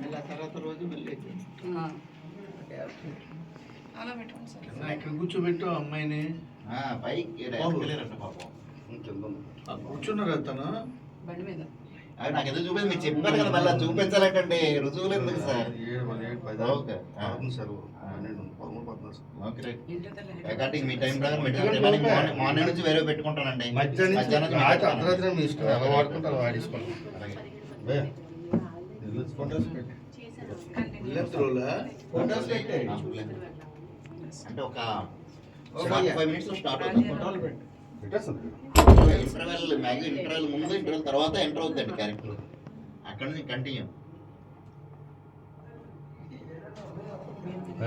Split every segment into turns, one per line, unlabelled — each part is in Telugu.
మళ్ళీ ఆ తర్వాత రోజు మళ్ళీ
ఆ. అలా పెట్టుకోండి సార్.
ఇక్కడ కూర్చోబెట్టు అమ్మాయిని.
ఆ, పైకి
కూర్చున్నారు అతను
బండి మీద.
అది నాకు ఎందుకు చూపించి మీరు చెప్పారు కదా మళ్ళీ చూపించాలంటే రుజువులు ఎందుకు సార్? ఓకే మీ టైం ప్రకారం మార్నింగ్ మార్నింగ్ నుంచి వేరే పెట్టుకుంటానండి.
మధ్యాహ్నం. అర్ధరాత్రి మీ ఇష్టం. ఎలా వాడుకుంటారు వాడేసుకోండి
అలాగే.
బుల్లెట్ రోలా
ఫోటోస్ పెట్టే. అంటే ఒక ఫైవ్ మినిట్స్లో స్టార్ట్ అవుతుంది. ఇంటర్వెల్ మ్యాగ్ ఇంటర్వెల్ ముందు ఇంటర్వెల్ తర్వాత ఎంటర్ అవుతుందండి క్యారెక్టర్ అక్కడ నుంచి కంటిన్యూ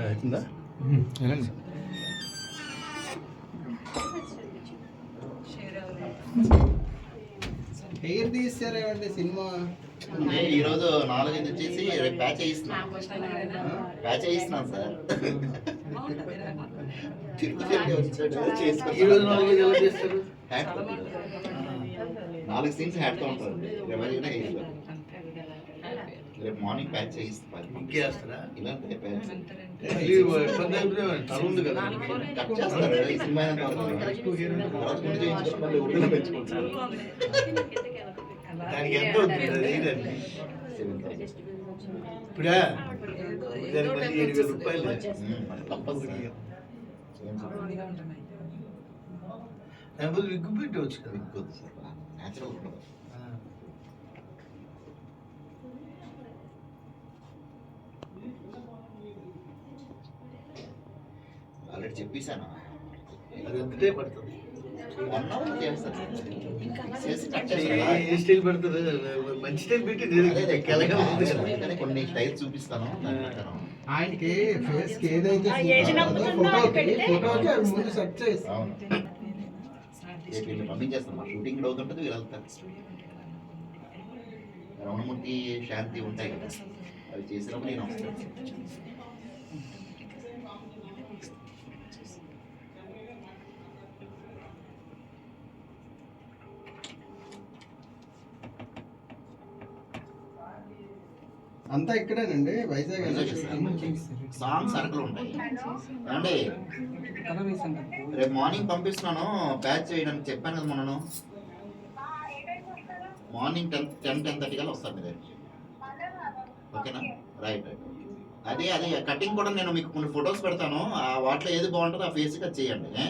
అవుతుందా
షేర్
హెయిర్ తీసారేమండి సినిమా?
ఈ రోజు నాలుగైదు వచ్చేసి రేపు ప్యాచ్ ప్యాచ్ చేయిస్తున్నాను సార్. తిరుపతి వచ్చాడు.
నాలుగు
నాలుగు సీన్స్ హ్యాట్తో ఉంటుంది రేపు మార్నింగ్ ప్యాచ్ చేయిస్తాను
ఇంకేస్తారా
ఇలాంటి ప్యాచ్
మళ్ళీ ఇబ్బంది అయిపోతే తల ఉంది కదా.
కట్ చేస్తారు. ఈ సినిమా అయినంత వరకు. తర్వాత గుండె చేయించుకొని మళ్ళీ ఒడ్డున పెంచుకుంటారు.
దానికి ఎంత అవుతుంది అది వేయడానికి?
సెవెన్ థౌసండ్
ఇప్పుడా దానికి మళ్ళీ ఏడు వేల రూపాయలు
తప్పదు
దాని
ఉంటుంది
బదులు విగ్గు పెట్టవచ్చు కదా
ఇంకొద్దు సార్ న్యాచురల్ ఉండదు ఆల్రెడీ చెప్పేశాను
అది ఎంతటే పడుతుంది
వన్ అవర్ చేస్తారు
స్టైల్ మంచి స్టైల్ పెట్టి
కొన్ని స్టైల్ చూపిస్తాను.
ఆయనకి ఫేస్కి ఏదైతే ఫోటోకి ఫోటోకి ముందు సెట్ చేస్తాం
మా షూటింగ్ కూడా అవుతుంటుంది వీళ్ళు వెళ్తారు. రమణమూర్తి శాంతి ఉంటాయి కదా. అవి చేసినప్పుడు నేను వస్తాను.
అంతా ఇక్కడేనండి వైజాగ్
సాంగ్ సర్కిల్ ఉంటాయి. ఏమండి? రేపు మార్నింగ్ పంపిస్తున్నాను ప్యాచ్ చేయడానికి చెప్పాను కదా మొన్నను. Morning ten ten ten thirty కల్లా వస్తాను మీ దగ్గరికి ఓకేనా? Right right. అదే అదే కటింగ్ కూడా నేను మీకు కొన్ని ఫొటోస్ పెడతాను. ఆ వాటిలో ఏది బాగుంటుందో ఆ ఫేస్కి అది చేయండి?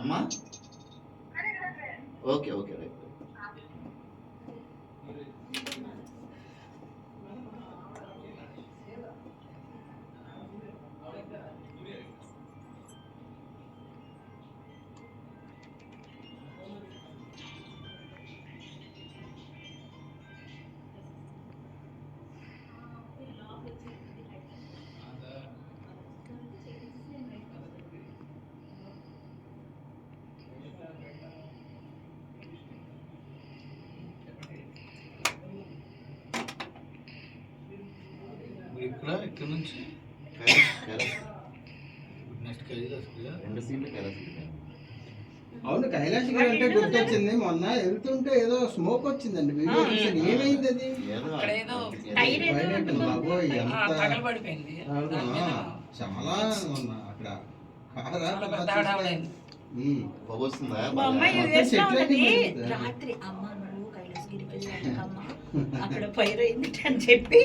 అమ్మా? Okay okay
right. ఇక్కడ ఇక్కడ నుంచి.
కైలాస్ కైలాస్
నెక్స్ట్ కైలాస్ కదా
రెండు సీన్లు కైలాస్
అవును కైలాష్ గారు అంటే గుర్తొచ్చింది. మొన్న వెళ్తుంటే ఏదో స్మోక్ వచ్చిందండి వీడియో చూసాను ఏమైంది అది? బాబోయ్ ఎంత చాలా మొన్న అక్కడ.
రాత్రి అమ్మ నువ్వు కైలాసగిరికి అక్కడ ఫైర్ అయింది అని చెప్పి